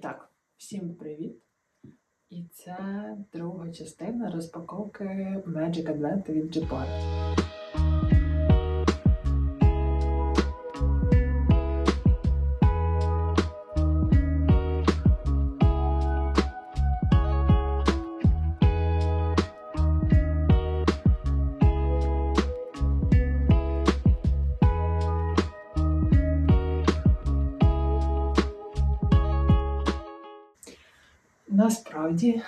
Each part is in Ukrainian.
так, всім привіт! І це друга частина розпаковки Magic Advent від Gepard. Насправді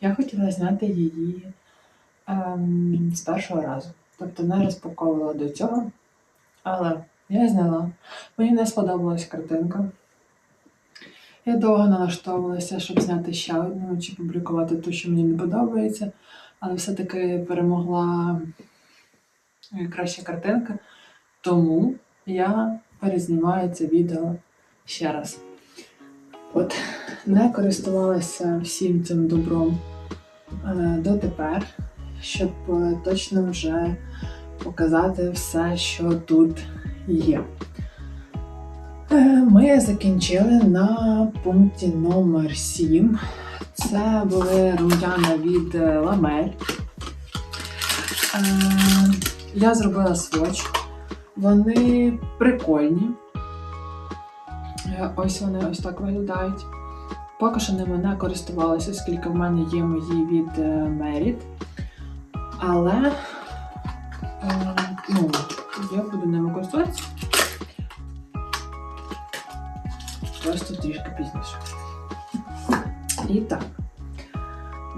я хотіла зняти її ем, з першого разу. Тобто не розпаковувала до цього. Але я зняла. Мені не сподобалась картинка. Я довго налаштовувалася, щоб зняти ще одну чи публікувати ту, що мені не подобається. Але все-таки перемогла е, краща картинка. Тому я перезнімаю це відео ще раз. От не користувалася всім цим добром е, дотепер, щоб е, точно вже показати все, що тут є. Е, Ми закінчили на пункті номер 7. Це були рум'яна від Ламель. Я зробила сводч. Вони прикольні. Ось вони ось так виглядають. Поки що ними не користувалася, оскільки в мене є мої від е, Merit. Але е, ну, я буду ними користуватися. Просто трішки пізніше. І так,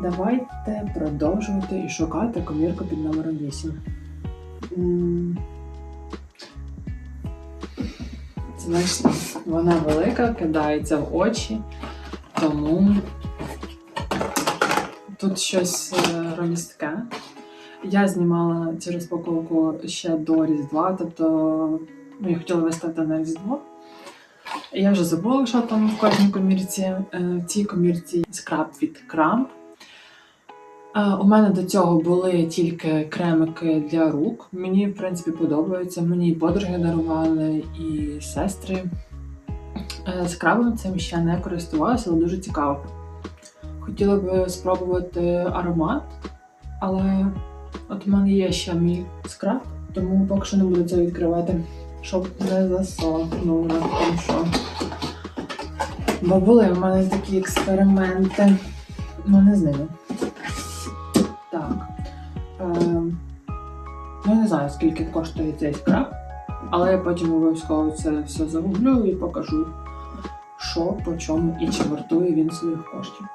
давайте продовжувати і шукати комірку під номером 8. М, Значить, вона велика, кидається в очі, тому тут щось е, ромістке. Я знімала цю розпаковку ще до Різдва, тобто ну, я хотіла виставити на Різдво. Я вже забула, що там в кожній комірці. Е, В цій комірці скраб від Крамп. Е, У мене до цього були тільки кремики для рук. Мені, в принципі, подобаються. Мені і подруги дарували, і сестри. Е, Скрабом цим ще не користувалася, але дуже цікаво. Хотіла б спробувати аромат, але от у мене є ще мій скраб, тому поки що не буду це відкривати, щоб не засохнуло. Тому що... Бо були в мене такі експерименти. Ну, не з. Так. Е, ну, я не знаю, скільки коштує цей скраб, але я потім обов'язково це все загублю і покажу, що, по чому і чи вартує він своїх коштів.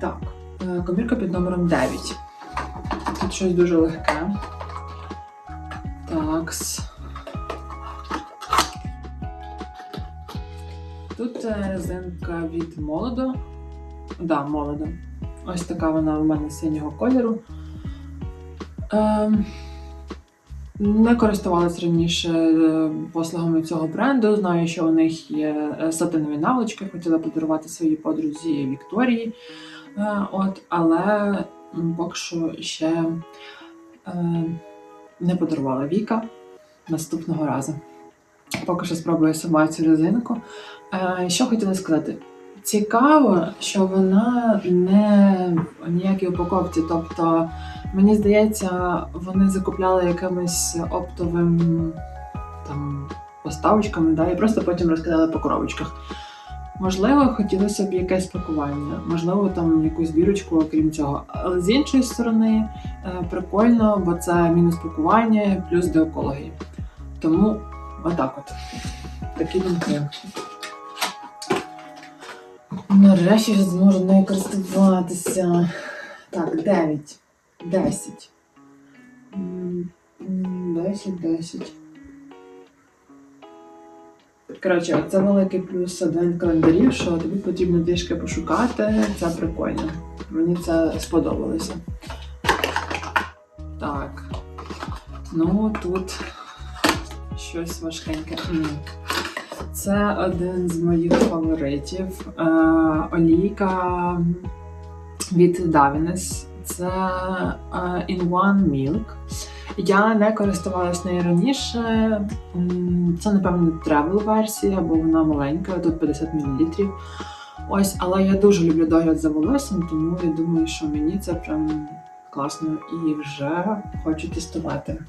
Так, е, комірка під номером 9. Тут щось дуже легке. Такс. Тут е, резинка від молодо. Да, молодо. Ось така вона у мене синього кольору. Ем, не користувалась раніше е, послугами цього бренду. Знаю, що у них є е, сатинові наволочки, хотіла подарувати своїй подрузі Вікторії. Е, От, але поки що ще не подарувала Віка наступного разу. Поки що спробую сама цю резинку. Що хотіла сказати? Цікаво, що вона не в ніякій упаковці. Тобто, мені здається, вони закупляли якимись оптовим там поставочками, да, і просто потім розкидали по коробочках. Можливо, хотілося б якесь пакування, можливо, там якусь бірочку, окрім цього. Але з іншої сторони, е, прикольно, бо це мінус пакування, плюс до. Тому отак от. Такі думки. Нарешті вже зможу нею користуватися. Так, 9, 10. М, м, 10, 10. Коротше, це великий плюс адвент календарів, що тобі потрібно трішки пошукати. Це прикольно. Мені це сподобалося. Так. Ну, тут щось важкеньке. Це один з моїх фаворитів. Е, олійка від Davines. Це е, In One Milk. Я не користувалась нею раніше. Це, напевно, тревел версія, бо вона маленька, тут 50 мл. Ось, але я дуже люблю догляд за волоссям, тому я думаю, що мені це прям класно і вже хочу тестувати.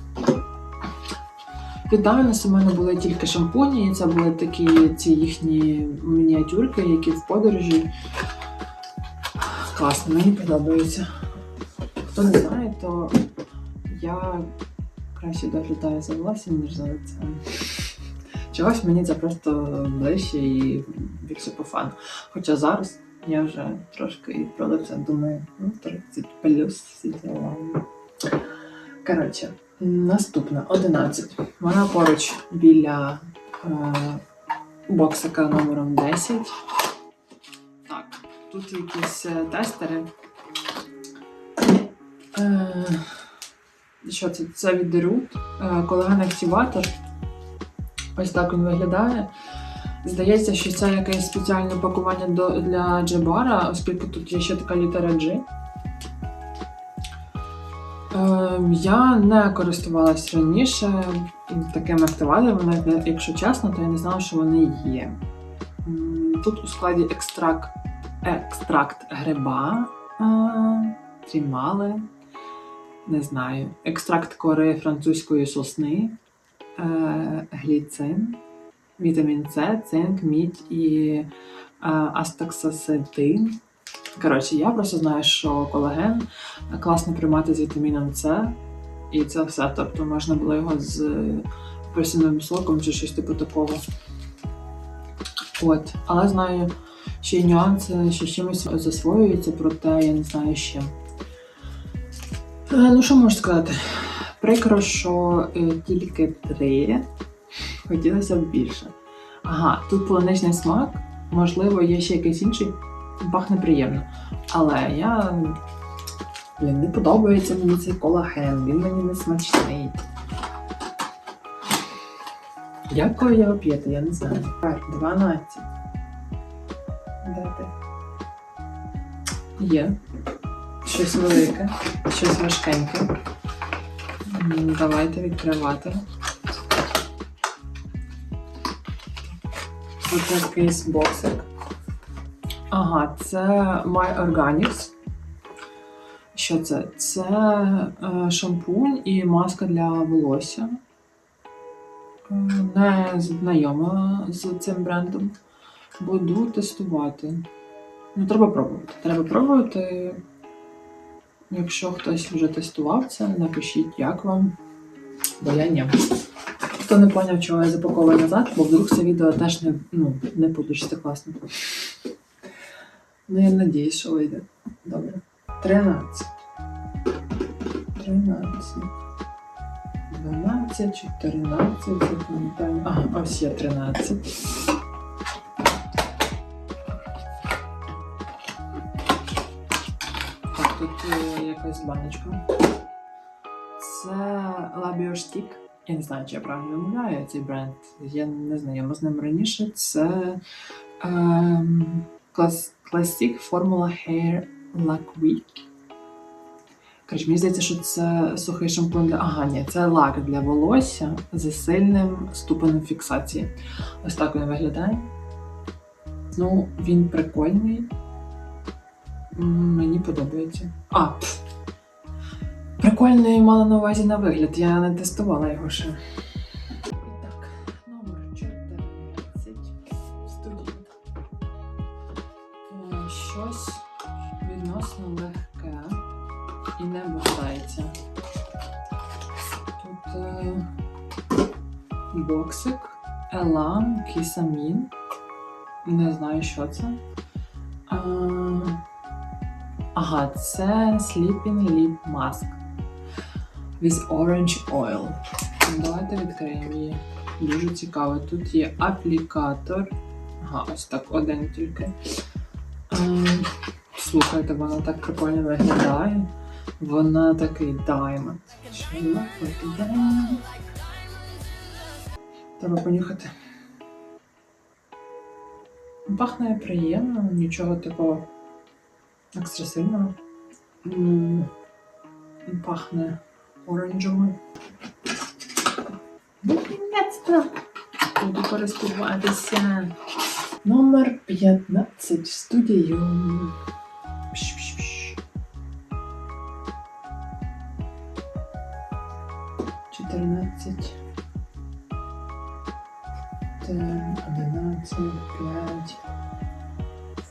Від Дайнес у мене були тільки шампуні, і це були такі ці їхні мініатюрки, які в подорожі. Класно, мені подобається. Хто не знає, то я краще доглядаю за волоссям, ніж за лицем. Чогось мені це просто ближче і більше по фану. Хоча зараз я вже трошки і про лице думаю, ну, 30 плюс всі діла. Коротше, наступна 11. Вона поруч біля е, боксика номером 10. Так, тут якісь е, тестери. Е, що це? Це від The Root, е, активатор. Ось так він виглядає. Здається, що це якесь спеціальне пакування для джебара, оскільки тут є ще така літера G. Ем, я не користувалась раніше такими активаторами, якщо чесно, то я не знала, що вони є. Тут у складі екстракт, екстракт гриба, е, трімали, не знаю, екстракт кори французької сосни, е, гліцин, вітамін С, цинк, мідь і е, астаксасетин. Коротше, я просто знаю, що колаген класно приймати з вітаміном С, і це все. Тобто можна було його з апельсиновим соком чи щось типу такого. От, але знаю, ще й нюанси, що з чимось засвоюється, проте я не знаю ще. Е, Ну, що можу сказати? Прикро, що е, тільки три. Хотілося б більше. Ага, тут полуничний смак, можливо, є ще якийсь інший, пахне приємно. Але я. Блін, не подобається мені цей колаген, він мені не смачний. Як ви його п'єте, я не знаю. Так, 12. Де ти? Є. Щось велике, щось важкеньке. Давайте відкривати. Тут якийсь боксик. Ага, це My Organics. Що це? Це е, шампунь і маска для волосся. Не знайома з цим брендом. Буду тестувати. Ну, треба пробувати. Треба пробувати. Якщо хтось вже тестував це, напишіть, як вам. Бо я ні. Хто не поняв, чого я запаковую назад, бо вдруг це відео теж не, ну, не получиться класно. Ну, я надіюсь, що вийде. Добре. 13. 13. 12, 14, запам'ятаю. Ага, ось є 13. Якась баночка. Це Labiostick. Я не знаю, чи я правильно вимовляю цей бренд. Я не знайома з ним раніше. Це ем, Classic Formula Hair Laque. Коротше, мені здається, що це сухий шампунь для. Ага, ні, це лак для волосся з сильним ступенем фіксації. Ось так він виглядає. Ну, він прикольний. Мені подобається. А, пф. Прикольний мала на увазі на вигляд, я не тестувала його ще. Так, номер 14. Студія. Е, Щось відносно легке і не бухається. Тут е, боксик, елан, кісамін. Не знаю, що це. Е, ага, це Sleeping Lip Mask with Orange Oil. Ну, Давайте відкриємо її. Дуже цікаво. Тут є аплікатор. Ага, ось так один тільки. Ем, Слухайте, вона так прикольно виглядає. Вона такий даймонд. Виглядає? Треба понюхати. Пахне приємно, нічого такого екстра сильного. Пахне оранжевим. Наконець-то буду користуватися. Номер 15 студію. Пш-пш-пш. 14. 11, 5,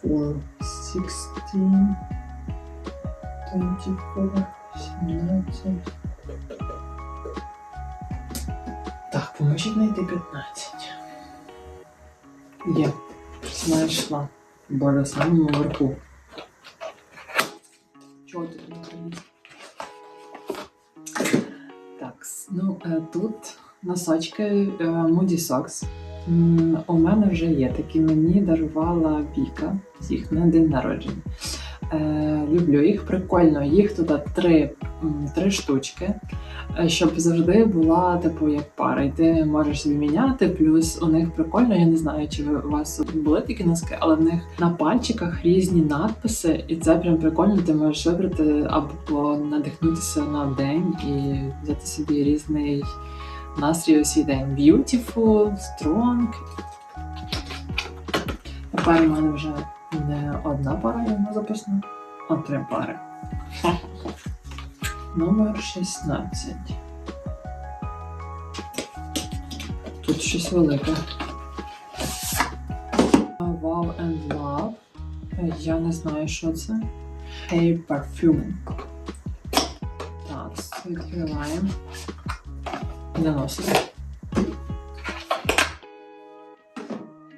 4, 16, 24, 17. Так, знайти 15. Є. Знайшла. Бо на самому верху. Чого тут? Так, ну е, тут носочки е, Moody Socks. У мене вже є такі, мені дарувала Віка їх на день народження. Е, люблю їх, прикольно. Їх туди три, три штучки, щоб завжди була типу як пара. І ти можеш собі міняти. Плюс у них прикольно, я не знаю, чи у вас були такі носки, але в них на пальчиках різні надписи, і це прям прикольно. Ти можеш вибрати або надихнутися на день і взяти собі різний настрій у свій день. Beautiful, strong. Тепер у мене вже не одна пара йому записана, а три пари. Номер 16. Тут щось велике. Wow and Love. Я не знаю, що це. Hey Perfume. Так, відкриваємо. Наносимо.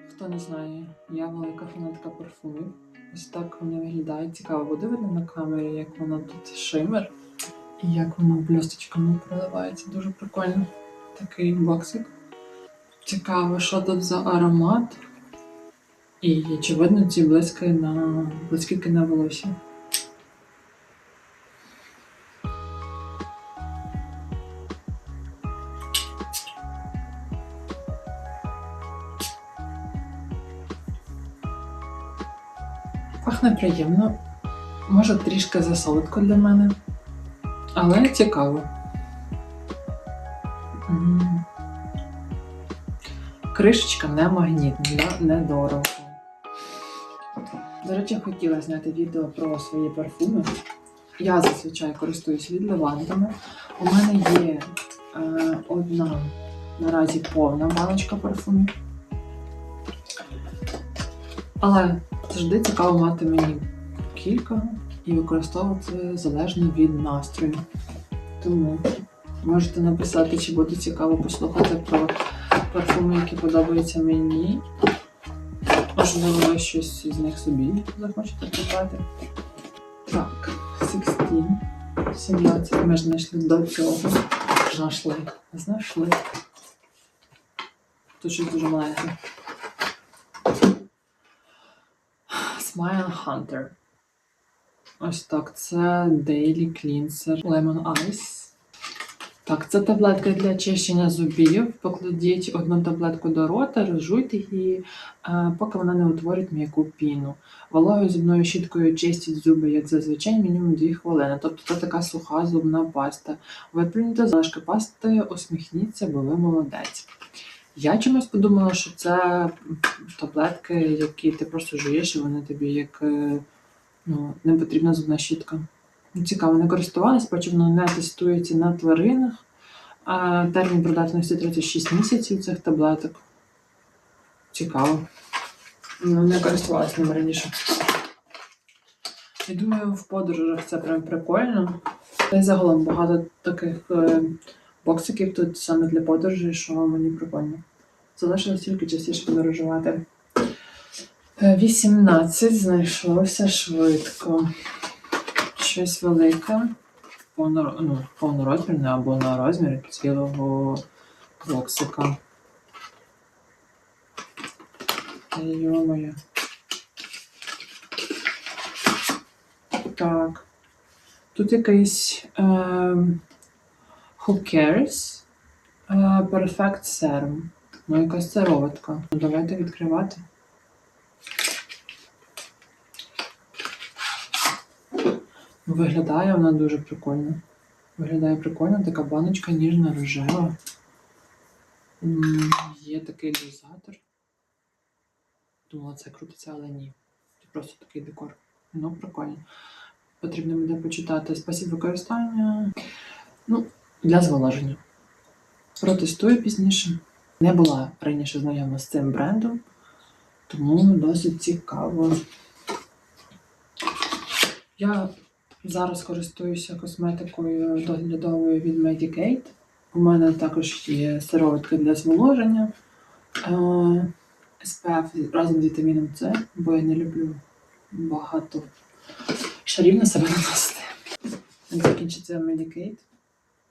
Хто не знає, я велика фанатка парфумів. Ось так вони виглядають. Цікаво, буде видно на камері, як воно тут шимер. І як воно блісточками проливається. Дуже прикольно. Такий боксик. Цікаво, що тут за аромат. І чи видно ці блиски на блискітки на волосі. Пахне приємно. Може трішки засолодко для мене. Але цікаво. Кришечка не магнітна, не дорого. До речі, хотіла зняти відео про свої парфуми. Я зазвичай користуюсь відливантами. У мене є е, одна наразі повна баночка парфумів. Але завжди цікаво мати мені кілька і використовувати залежно від настрою. Тому можете написати, чи буде цікаво послухати про парфуми, які подобаються мені. Можливо, ви щось з них собі захочете придбати. Так, 16, 17. Ми ж знайшли до цього. Знайшли. Знайшли. Тут щось дуже маленьке. Smile Hunter. Ось так, це Daily Cleanser Lemon Ice. Так, це таблетка для очищення зубів. Покладіть одну таблетку до рота, розжуйте її, е, поки вона не утворить м'яку піну. Вологою зубною щіткою чистіть зуби, як зазвичай, мінімум 2 хвилини. Тобто це така суха зубна паста. Виплюньте залишки пасти, усміхніться, бо ви молодець. Я чомусь подумала, що це таблетки, які ти просто жуєш, і вони тобі як е, ну, не потрібна зубна щітка. Ну, Цікаво, не користувалась, бачу, воно не тестується на тваринах. А термін придатності 36 місяців цих таблеток. Цікаво. Ну, не користувалась ним раніше. Я думаю, в подорожах це прям прикольно. Та й загалом багато таких е, боксиків тут саме для подорожей, що мені прикольно. Залишилось тільки частіше подорожувати. Е, 18 знайшлося швидко. Щось велике, повно, ну, повнорозмірне або на розмір цілого боксика. Йо-моє. Так. Тут якийсь е, Who Cares е, Perfect Serum. Ну, якась сироватка. Ну, давайте відкривати. Виглядає вона дуже прикольно. Виглядає прикольно, така баночка ніжна рожева. Є такий дозатор. Думала, це крутиться, але ні. Це просто такий декор. Ну, прикольно. Потрібно буде почитати спосіб використання. Ну, для зволоження. Протестую пізніше. Не була раніше знайома з цим брендом, тому досить цікаво. Я зараз користуюся косметикою доглядовою від Medicate. У мене також є сироватка для зволоження. Е, SPF разом з вітаміном С, бо я не люблю багато шарів на себе наносити. Закінчиться Medicate,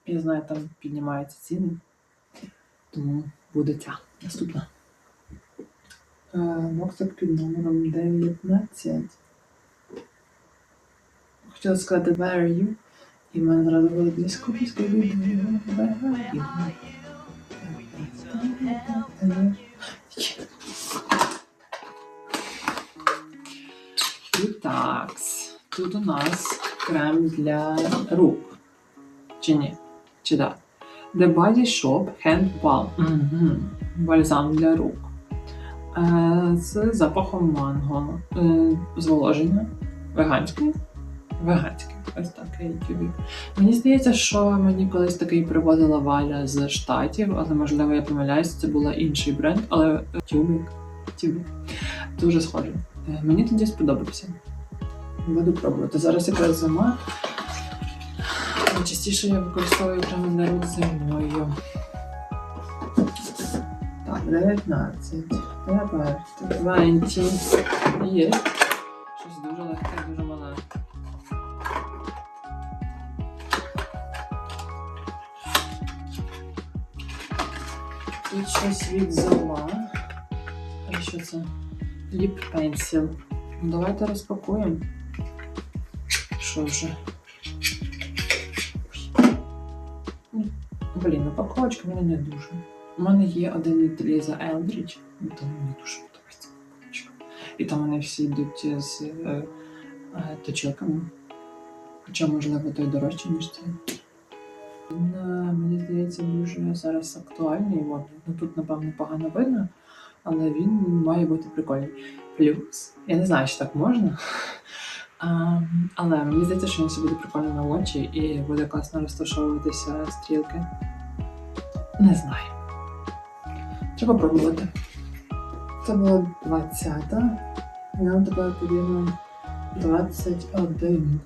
я знаю, там піднімаються ціни, тому буде ця наступна. Е, під номером 19. Хотіла сказати Where are you? І мене зразу було близько близько так, тут у нас крем для рук. Чи ні? Чи да? The Body Shop Hand Balm. Угу. Бальзам для рук. Е, з запахом манго. Е, зволоження. Веганський. Веганський. Ось так я ютюбі. Мені здається, що мені колись такий привозила Валя з Штатів, але можливо я помиляюсь, це був інший бренд, але е, тюбик. Тюбик. Дуже схоже. Е, Мені тоді сподобався. Буду пробувати. Зараз якраз зима. Найчастіше я використовую прямо на рук зимою. Так, 19. Тепер 20. Є. щось від зола. Що це? Lip Pencil. Ну, Давайте розпакуємо. Що вже? Блін, упаковочка мені не дуже. У мене є один від Ліза Елдріч, ну, то мені дуже подобається упаковочка. І там вони всі йдуть з е, е, точилками. Хоча, можливо, той дорожчий, ніж цей. Е, мені здається, дуже зараз актуальний. Ну тут, напевно, погано видно, але він має бути прикольний. Плюс, я не знаю, чи так можна. А, але мені здається, що він все буде прикольно на очі і буде класно розташовуватися стрілки. Не знаю. Треба пробувати. Це була 20-та. І нам тепер потрібно 21.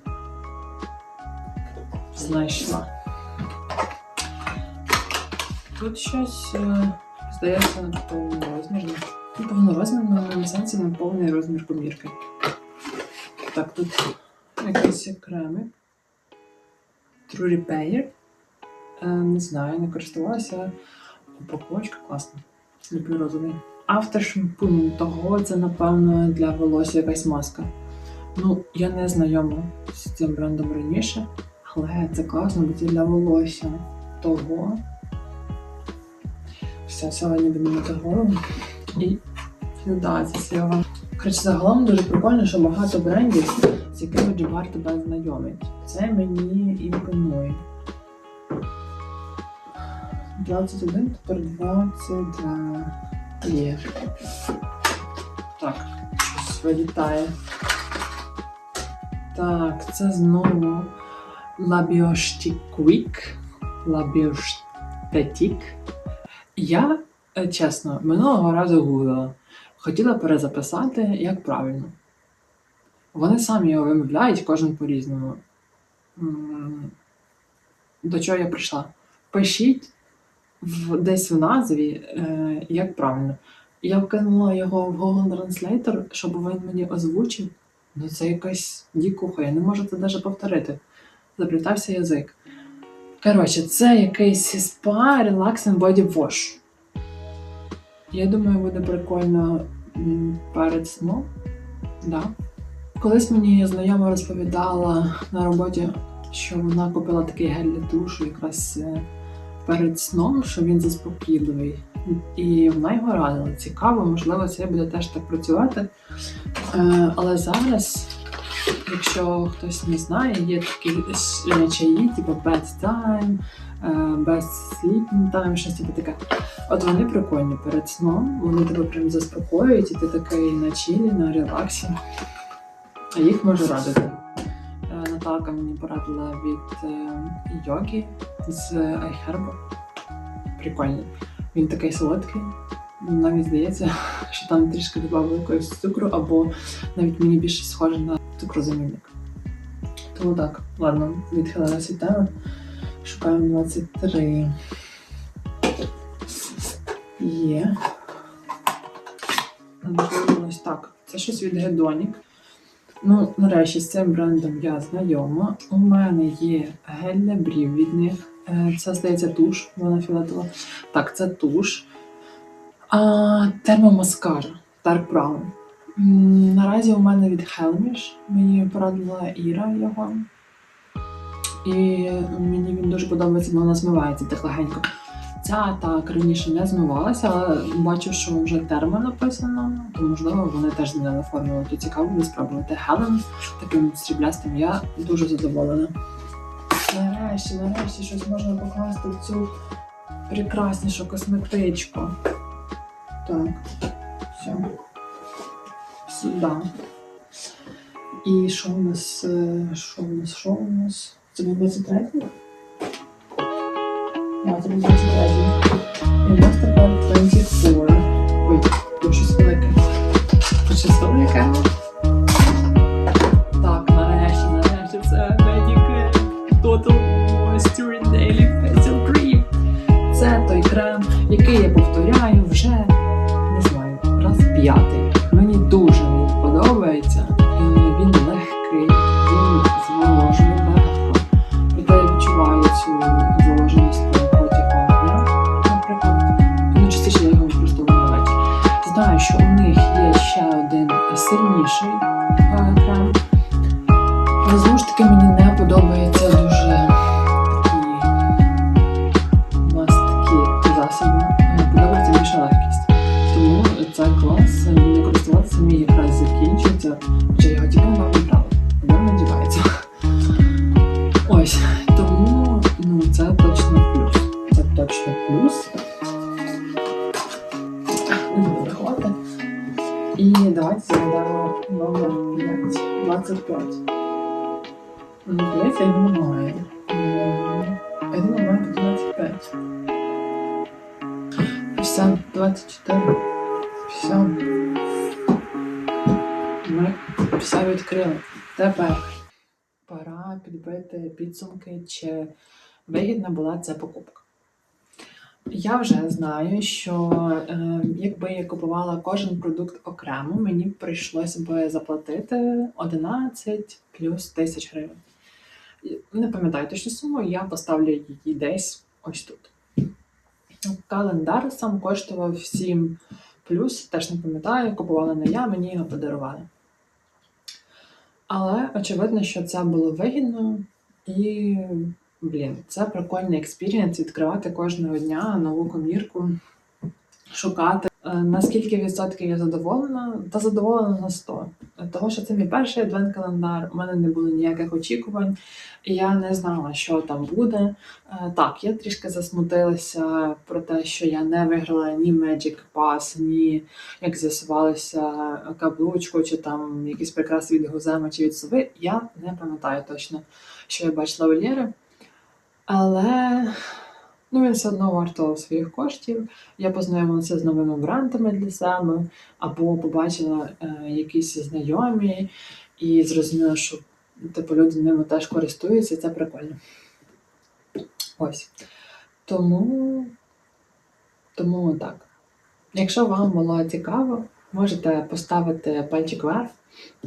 Знайшла. Тут щось, е, здається, повнорозмірне. Ну, повнорозмірне на сенсі на повний розмір комірки. Так, тут якийсь кремик. True Repair. Не знаю, не користувалася. Упаковочка класна. Люблю розовий. Автошампунь того це, напевно, для волосся якась маска. Ну, я не знайома з цим брендом раніше, але це класно, бо це для волосся того. Все, сьогодні буду мити голову і сюди засіла. Коротше, загалом дуже прикольно, що багато брендів, з якими Джибар тебе знайомить. Це мені імпонує. 21, тепер 22 є. Так, щось вилітає. Так, це знову Labiostiquick. Labiostetic. Я, е, чесно, минулого разу гуглила. Хотіла перезаписати, як правильно. Вони самі його вимовляють, кожен по-різному. До чого я прийшла? Пишіть в, десь в назві, е, як правильно. Я вкинула його в Google Translator, щоб він мені озвучив. Ну це якась дікуха, я не можу це навіть повторити. Заплітався язик. Коротше, це якийсь Relax and Body Wash. Я думаю, буде прикольно перед сном. Да. Колись мені знайома розповідала на роботі, що вона купила такий гель для душу якраз е, перед сном, що він заспокійливий. І вона його радила. Цікаво, можливо, це буде теж так працювати. Е, але зараз якщо хтось не знає, є такі чаї, типу Best Time, е, Best Sleeping Time, щось типу таке. От вони прикольні перед сном, вони тебе прям заспокоюють, і ти такий на чилі, на релаксі. А їх можу радити. Е, Наталка мені порадила від е, йоги з iHerb. Прикольний. Він такий солодкий. Навіть здається, що там трішки додали якогось цукру, або навіть мені більше схоже на цукрозамінник. Тому так, ладно, відхилилася від теми. Шукаємо 23. Є. Ось так. Це щось від Hedonic. Ну, нарешті з цим брендом я знайома. У мене є гель для брів від них. Е, Це, здається, туш, вона фіолетова. Так, це туш. А, термомаскара Dark Brown. М, Наразі у мене від Helmish. Мені порадила Іра його. І мені він дуже подобається, бо вона змивається так легенько. Ця так раніше не змивалася, але бачу, що вже термо написано, то можливо вони теж змінили формулу. То цікаво буде спробувати. Хелен таким сріблястим я дуже задоволена. Нарешті, нарешті щось можна покласти в цю прекраснішу косметичку. Так, все. Сюди. І що у нас? Що у нас? Що у нас? Це був 23? Так, це був 23. І у нас тепер 24. Цю зволоженість протягом дня, наприклад. Ну, частіше я його використовую на. Знаю, що у них є ще один сильніший 25. 24. Все. Ми все відкрили. Тепер пора підбити підсумки, чи вигідна була ця покупка. Я вже знаю, що е, якби я купувала кожен продукт окремо, мені б прийшлося би заплатити 11 плюс тисяч гривень. Не пам'ятаю точну суму, я поставлю її десь ось тут. Календар сам коштував 7 плюс, теж не пам'ятаю, купувала не я, мені його подарували. Але очевидно, що це було вигідно і, блін, це прикольний експірієнс відкривати кожного дня нову комірку, шукати. Е, Наскільки відсотків я задоволена? Та задоволена на 100. Того, що це мій перший адвент-календар, у мене не було ніяких очікувань, я не знала, що там буде. Е, Так, я трішки засмутилася про те, що я не виграла ні Magic Pass, ні, як з'ясувалося, каблучку, чи там якісь прикраси від Гузема чи від Сови. Я не пам'ятаю точно, що я бачила у Лєри. Але ну, він все одно вартував своїх коштів. Я познайомилася з новими брендами для себе, або побачила е, якісь знайомі і зрозуміла, що типу, люди ними теж користуються, це прикольно. Ось. Тому, тому так. Якщо вам було цікаво, можете поставити пальчик вверх.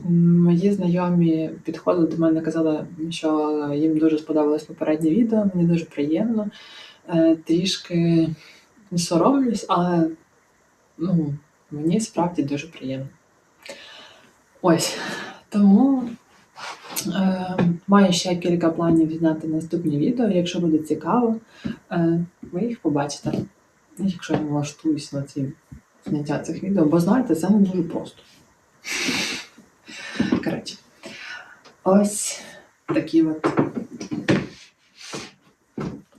Мої знайомі підходили до мене, казали, що їм дуже сподобалось попереднє відео, мені дуже приємно. Е, Трішки соромлюсь, але ну, мені справді дуже приємно. Ось. Тому е, маю ще кілька планів зняти наступні відео. Якщо буде цікаво, е, ви їх побачите. Якщо я налаштуюсь на ці зняття цих відео, бо знаєте, це не дуже просто. Коротше. Ось такі от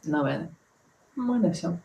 новини. У мене все.